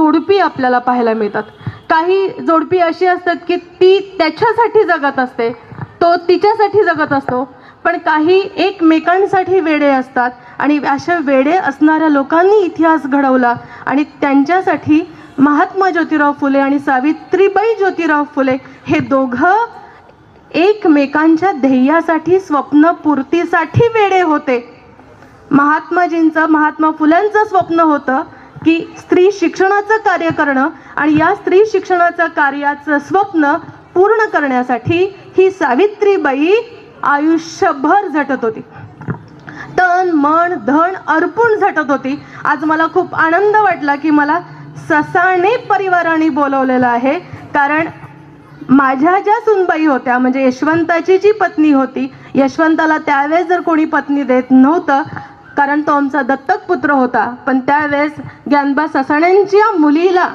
जोडपी आपल्याला पाहायला मिळतात. काही जोडपी अशी असतात की ती त्याच्यासाठी जगत असते तो तिच्यासाठी जगत असतो पण काही एकमेकांसाठी वेडे असतात आणि अशा वेडे असणाऱ्या लोकांनी इतिहास घडवला आणि त्यांच्यासाठी महात्मा ज्योतिराव फुले आणि सावित्रीबाई ज्योतिराव फुले हे दोघं एकमेकांच्या ध्येयासाठी स्वप्नपूर्तीसाठी वेडे होते. महात्माजींचं महात्मा फुल्यांचं स्वप्न होतं की स्त्री शिक्षणाचं कार्य करणं आणि या स्त्री शिक्षणाचं कार्याचं स्वप्न पूर्ण करण्यासाठी ही सावित्रीबाई आयुष्यभर झटत होती. तन मन धन अर्पून झटत होती. आज मला खूप आनंद वाटला की मला ससाणे परिवाराने बोलवलेलं आहे. कारण माझ्या ज्या सुनबाई होत्या म्हणजे यशवंताची जी पत्नी होती यशवंताला त्यावेळेस जर कोणी पत्नी देत नव्हतं कारण तो आमचा दत्तक पुत्र होता. पण त्यावेळेस ज्ञानबा ससाण्यांच्या मुलीला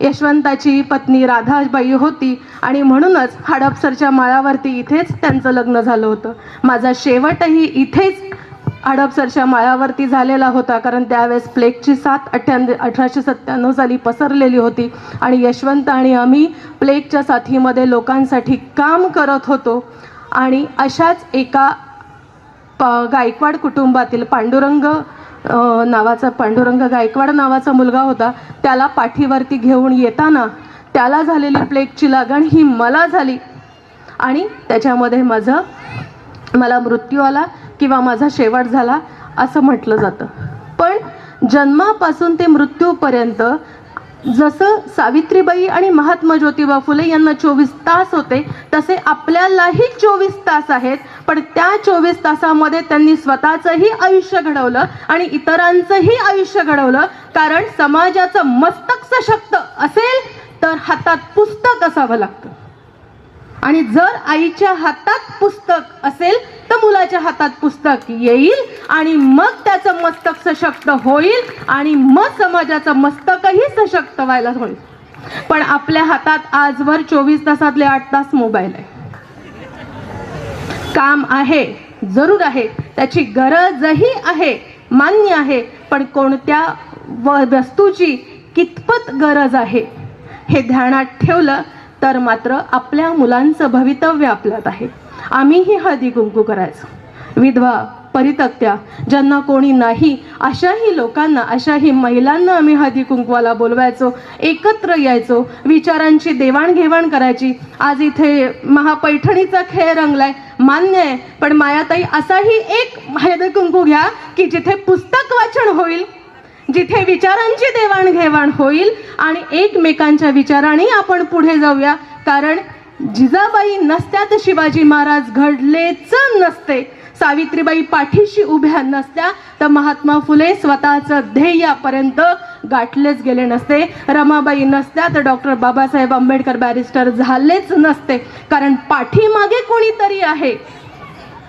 यशवंताची पत्नी राधाबाई होती आणि म्हणूनच हडपसरच्या माळावरती इथेच त्यांचं लग्न झालं होतं. माझा शेवटही इथेच हडपसरच्या माळावरती झालेला होता कारण त्यावेळेस प्लेगची साथ अठ्ठ्या अठराशे सत्त्याण्णव साली पसरलेली होती आणि यशवंत आणि आम्ही प्लेगच्या साथीमध्ये लोकांसाठी काम करत होतो आणि अशाच एका गायकवाड कुटुंबातील पांडुरंग नावाचा पांडुरंग गायकवाड नावाचा मुलगा होता. त्याला पाठीवरती घेऊन येताना त्याला झालेली प्लेगची लागण ही मला झाली. आणि त्याच्यामध्ये माझं मला मृत्यू आला किंवा माझा शेवट झाला असं म्हटलं जातं. पण जन्मापासून ते मृत्यूपर्यंत जसं सावित्रीबाई आणि महात्मा ज्योतिबा फुले यांना चोवीस तास होते तसे आपल्यालाही चोवीस तास आहेत. पण त्या चोवीस तासामध्ये त्यांनी स्वतःचंही आयुष्य घडवलं आणि इतरांचंही आयुष्य घडवलं. कारण समाजाचं मस्तक सशक्त असेल तर हातात पुस्तक असावं लागतं. आणि जर आईच्या हातात पुस्तक असेल तर मुलाच्या हातात पुस्तक येईल आणि मग त्याचं मस्तक सशक्त होईल आणि मग समाजाचं मस्तकही सशक्त व्हायला होईल. पण आपल्या हातात आजवर चोवीस तासातले आठ तास मोबाईल आहे. काम आहे जरूर आहे त्याची गरजही आहे मान्य आहे पण कोणत्या व वस्तूची कितपत गरज आहे? हे ध्यानात ठेवलं तर मात्र आपल्या मुलांचं भवितव्य आपल्यात आहे. आम्हीही हळदी कुंकू करायचं. विधवा परितक्त्या ज्यांना कोणी नाही अशाही लोकांना अशाही महिलांना आम्ही हळदी कुंकवाला बोलवायचो एकत्र यायचो विचारांची देवाणघेवाण करायची. आज इथे महापैठणीचा खेळ रंगलाय. मान्य आहे पण मायाताई असाही एक हळदी कुंकू घ्या की जिथे पुस्तक वाचन होईल जिथे विचारांची देवाणघेवाण होईल आणि एकमेकांच्या विचाराने आपण पुढे जाऊया. कारण जिजाबाई नसत्या तर शिवाजी महाराज घडलेच नसते. सावित्रीबाई पाठीशी उभ्या नसत्या तर महात्मा फुले स्वतःचं ध्येयापर्यंत गाठलेच गेले नसते. रमाबाई नसत्या तर डॉक्टर बाबासाहेब आंबेडकर बॅरिस्टर झालेच नसते. कारण पाठीमागे कोणीतरी आहे.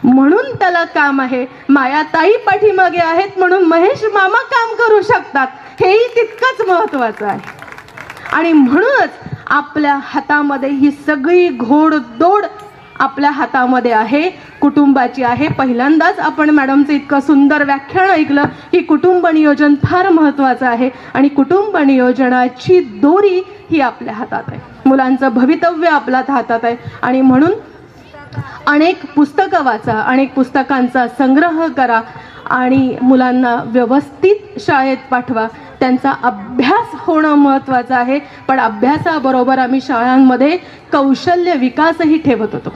म्हणून त्याला काम आहे. मायाताई पाठीमागे आहेत म्हणून महेश मामा काम करू शकतात. हेही तितकंच महत्वाचं आहे. आणि म्हणूनच आपल्या हातामध्ये ही सगळी घोडदोड आपल्या हातामध्ये आहे कुटुंबाची आहे. पहिल्यांदाच आपण मॅडमचं इतकं सुंदर व्याख्यान ऐकलं की कुटुंब नियोजन फार महत्त्वाचं आहे आणि कुटुंब नियोजनाची दोरी ही आपल्या हातात आहे. मुलांचं भवितव्य आपल्या हातात आहे आणि म्हणून अनेक पुस्तकं वाचा अनेक पुस्तकांचा संग्रह करा आणि मुलांना व्यवस्थित शाळेत पाठवा. त्यांचा अभ्यास होणं महत्त्वाचं आहे पण अभ्यासाबरोबर आम्ही शाळांमध्ये कौशल्य विकासही ठेवत होतो.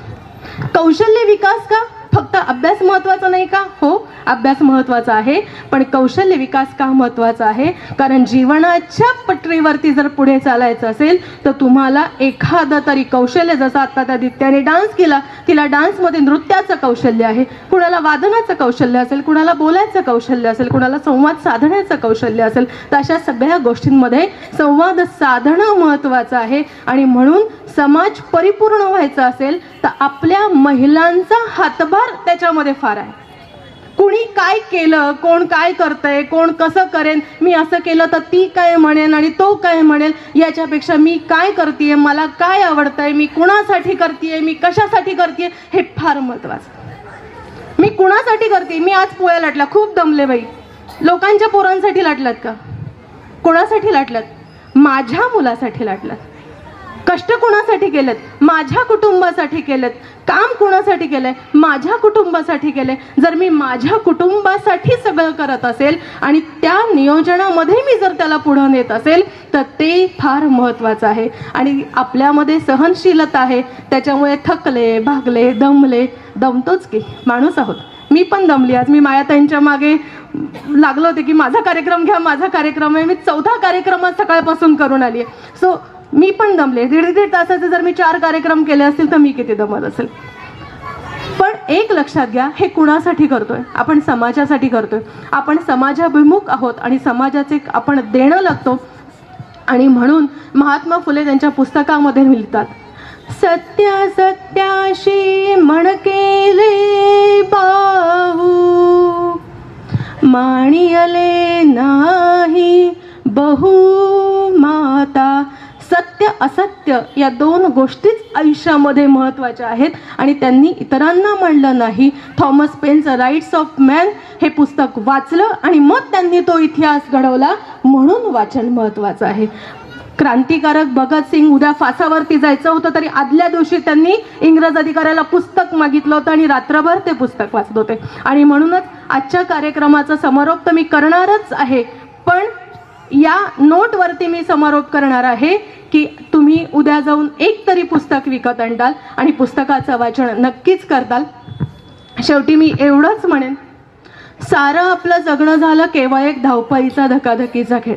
कौशल्य विकास का? फक्त अभ्यास महत्त्वाचा नाही का? हो अभ्यास महत्त्वाचा आहे पण कौशल्य विकास का महत्त्वाचा आहे? कारण जीवनाच्या पटरीवरती जर पुढे चालायचं असेल तर तुम्हाला एखादं तरी कौशल्य जसं आता त्या दित्याने डान्स केला तिला डान्समध्ये नृत्याचं कौशल्य आहे. कुणाला वादनाचं कौशल्य असेल कुणाला बोलायचं कौशल्य असेल कुणाला संवाद साधण्याचं कौशल्य असेल तर अशा सगळ्या गोष्टींमध्ये संवाद साधणं महत्त्वाचं आहे. आणि म्हणून समाज परिपूर्ण व्हायचा असेल तर आपल्या महिलांचा हातभार त्याच्यामध्ये फार आहे. कुणी काय केलं कोण काय करतंय कोण कसं करेन मी असं केलं तर ती काय म्हणेन आणि तो काय म्हणेल याच्यापेक्षा मी काय करते मला काय आवडतंय मी कुणासाठी करते मी कशासाठी करते हे फार महत्त्वाचं मी कुणासाठी करते मी आज पोळ्या लाटला खूप दमले बाई. लोकांच्या पोरांसाठी लाटल्यात का? कोणासाठी लाटल्यात? माझ्या मुलासाठी लाटलात कष्ट कुणासाठी केलेत? माझ्या कुटुंबासाठी केलेत. काम कुणासाठी केलंय? माझ्या कुटुंबासाठी केलंय. जर मी माझ्या कुटुंबासाठी सगळं करत असेल आणि त्या नियोजनामध्ये मी जर त्याला पुढं नेत असेल तर ते फार महत्त्वाचं आहे. आणि आपल्यामध्ये सहनशीलता आहे. त्याच्यामुळे थकले भागले दमले दमतोच की माणूस आहोत. मी पण दमली आज. मी मायाताईंच्या मागे लागलं होते की माझा कार्यक्रम घ्या माझा कार्यक्रम आहे. मी चौथा कार्यक्रम आज सकाळपासून करून आली आहे. सो मी पण दमले. दीड दीड तासाचे जर मी चार कार्यक्रम केले असतील तर मी किती दमत असेल? पण एक लक्षात घ्या हे कुणासाठी करतोय? आपण समाजासाठी करतोय. आपण समाजाभिमुख आहोत आणि समाजाचे आपण देणं लागतो. आणि म्हणून महात्मा फुले त्यांच्या पुस्तकामध्ये लिहितात सत्या सत्याशी म्हण केले बा जाऊ. माणियले नाही बहु माता. सत्य असत्य या दोन गोष्टीच आयुष्यामध्ये महत्त्वाच्या आहेत आणि त्यांनी इतरांना म्हणलं नाही. थॉमस पेनचं राईट्स ऑफ मॅन हे पुस्तक वाचलं आणि मग त्यांनी तो इतिहास घडवला म्हणून वाचन महत्त्वाचं आहे. क्रांतिकारक भगतसिंग उद्या फासावरती जायचं होतं तरी आदल्या दिवशी त्यांनी इंग्रज अधिकाऱ्याला पुस्तक मागितलं होतं आणि रात्रभर ते पुस्तक वाचत होते. आणि म्हणूनच आजच्या कार्यक्रमाचा समारोप तर मी करणारच आहे पण या नोटवरती मी समारोप करणार आहे की तुम्ही उद्या जाऊन एक तरी पुस्तक विकत आणताल आणि पुस्तकाचं वाचन नक्कीच करताल. शेवटी मी एवढंच म्हणेन सारं आपलं जगणं झालं केवळ एक धावपळीचा धकाधकीचा खेळ.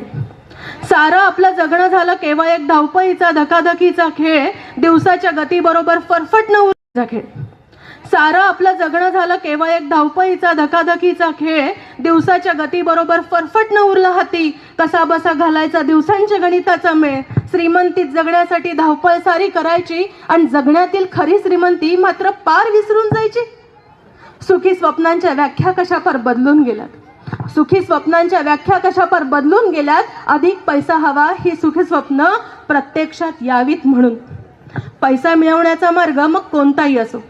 सारं आपलं जगणं झालं केवळ एक धावपळीचा धकाधकीचा खेळ दिवसाच्या गतीबरोबर फरफटणं उरचा खेळ. सारं आपलं जगणं झालं केवळ एक धावपळीचा धकाधकीचा खेळ दिवसाच्या गतीबरोबर फरफटणं उरला हाती कसा बसा घालायचा दिवसांच्या गणिताचा मेळ. श्रीमंतीत जगण्यासाठी धावपळ सारी करायची आणि जगण्यातील खरी श्रीमंती मात्र पार विसरून जायची. सुखी स्वप्नांच्या व्याख्या कशा फार बदलून गेल्यात? सुखी स्वप्नांच्या व्याख्या कशा पर बदलून गेल्यात? अधिक पैसा हवा ही सुखी स्वप्न प्रत्यक्षात यावीत म्हणून. पैसा मिळवण्याचा मार्ग मग कोणताही असो.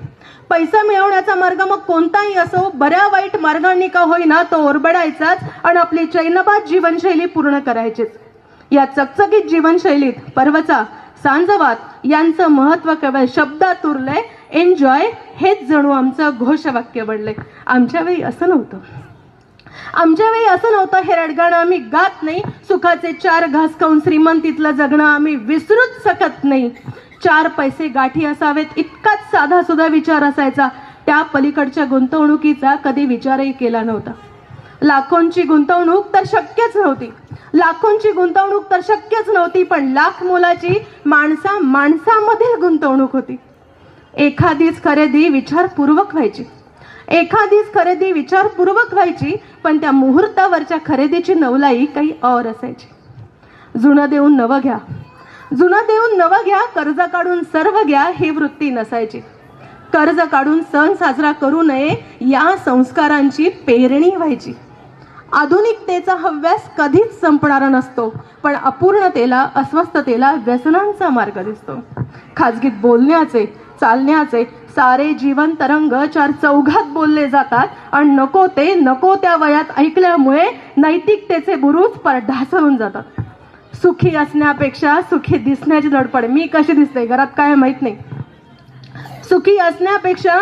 पैसा मिळवण्याचा मार्ग मग कोणताही असो बऱ्या वाईट मार्गांनी का होईना तो ओरबडायचाच आणि आपली चैनबाद जीवनशैली पूर्ण करायचीच. या चकचकीत जीवनशैलीत पर्वचा सांजवात यांचं महत्त्व केवळ शब्दात उरलंय. एन्जॉय हेच जणू आमचं घोषवाक्य बनलंय. आमच्या वेळी असं नव्हतं. आमच्या वेळी असं नव्हतं हे रडगाणं आम्ही गात नाही. सुखाचे चार घास खाऊन श्रीमंतीतलं जगणं आम्ही विसरूच शकत नाही. चार पैसे गाठी असावेत इतकाच साधा सुद्धा विचार असायचा. त्या पलीकडच्या गुंतवणुकीचा कधी विचारही केला नव्हता. लाखोंची गुंतवणूक तर शक्यच नव्हती. लाखोंची गुंतवणूक तर शक्यच नव्हती पण लाख मोलाची माणसा माणसामधील गुंतवणूक होती. एखादीच खरेदी विचारपूर्वक व्हायची. एखादीच खरेदी विचारपूर्वक व्हायची पण त्या मुहूर्तावरच्या खरेदीची नवलाई काही और असायची. जुनं देऊन नवं घ्या. जुनं देऊन नवं घ्या कर्ज काढून सर्व घ्या ही वृत्ती नसायची. कर्ज काढून सण साजरा करू नये या संस्कारांची पेरणी व्हायची. आधुनिकतेचा हव्यास कधीच संपणारा नसतो पण अपूर्णतेला अस्वस्थतेला व्यसनांचा मार्ग दिसतो. खाजगीत बोलण्याचे चालण्याचे सारे जीवन तरंग चार चौघात बोलले जातात. आणि नको ते नको त्या वयात ऐकल्यामुळे नैतिकतेचे बुरुज पर ढासळून जातात. सुखी असण्यापेक्षा सुखी दिसण्याची धडपड. मी कशी दिसते? घरात काय माहीत नाही. सुखी असण्यापेक्षा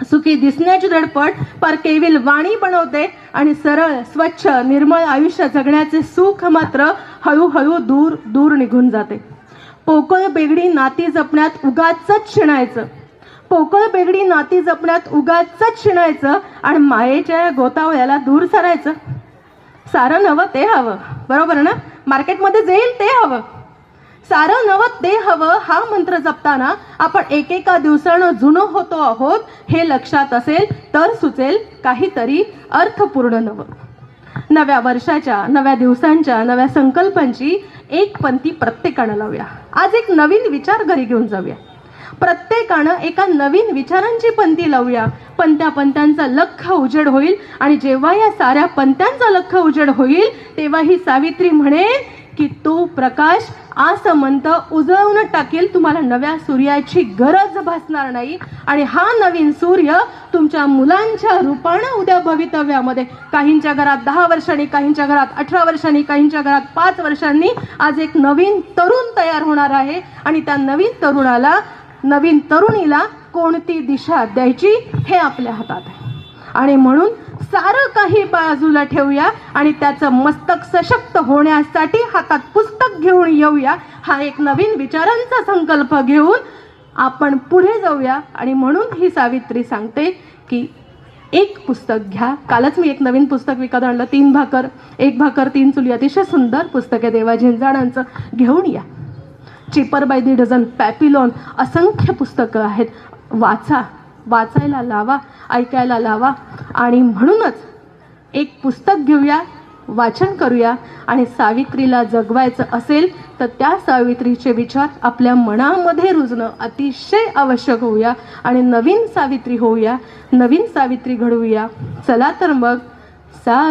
सुखी दिसण्याची धडपड पर केविल वाणी बनवते आणि सरळ स्वच्छ निर्मळ आयुष्य जगण्याचे सुख मात्र हळूहळू दूर दूर निघून जाते. पोकळ बेगडी नाती जपण्यात उगाचच शिणायचं. पोकळ बेगडी नाती जपण्यात उगाचच शिणायचं आणि मायेच्या या गोतावळ्याला दूर सरायचं. सारं नवं ते हवं. बरोबर ना? मार्केटमध्ये जाईल ते हवं. सारं नवं ते हवं हा मंत्र जपताना आपण एकेका दिवसानं जुनं होतो आहोत हे लक्षात असेल तर सुचेल काहीतरी अर्थपूर्ण नवं. नव्या वर्षाच्या नव्या दिवसांच्या नव्या संकल्पांची एक पंथी प्रत्येकानं लावूया. आज एक नवीन विचार घरी घेऊन जाऊया. प्रत्येकानं एका नवीन विचारांची पंथी लावूया. पंत्या पंत्यांचा लख उजेड होईल आणि जेव्हा या साऱ्या पंत्यांचा लख उजेड होईल तेव्हा ही सावित्री म्हणेल की तो प्रकाश आज म्हणतं उजळून टाकेल तुम्हाला नव्या सूर्याची गरज भासणार नाही. आणि हा नवीन सूर्य तुमच्या मुलांच्या रूपानं उद्या भवितव्यामध्ये. काहींच्या घरात दहा वर्षांनी काहींच्या घरात अठरा वर्षांनी काहींच्या घरात पाच वर्षांनी आज एक नवीन तरुण तयार होणार आहे. आणि त्या नवीन तरुणाला नवीन तरुणीला कोणती दिशा द्यायची हे आपल्या हातात आहे. आणि म्हणून सारं काही बाजूला ठेवूया आणि त्याचं मस्तक सशक्त होण्यासाठी हातात पुस्तक घेऊन येऊया. हा एक नवीन विचारांचा संकल्प घेऊन आपण पुढे जाऊया. आणि म्हणून ही सावित्री सांगते की एक पुस्तक घ्या. कालच मी एक नवीन पुस्तक विकत आणलं. तीन भाकर. एक भाकर तीन चुली. अतिशय सुंदर पुस्तक आहे देवा झिंजाणांचं घेऊन या. Cheaper by the dozen Papillon असंख्य पुस्तकं आहेत. वाचा. वाचायला लावा. ऐकायला लावा. आणि म्हणूनच एक पुस्तक घेऊया वाचन करूया आणि सावित्रीला जगवायचं असेल तर त्या सावित्रीचे विचार आपल्या मनामध्ये रुजणं अतिशय आवश्यक होऊया. आणि नवीन सावित्री होऊया नवीन सावित्री घडवूया. चला तर मग सा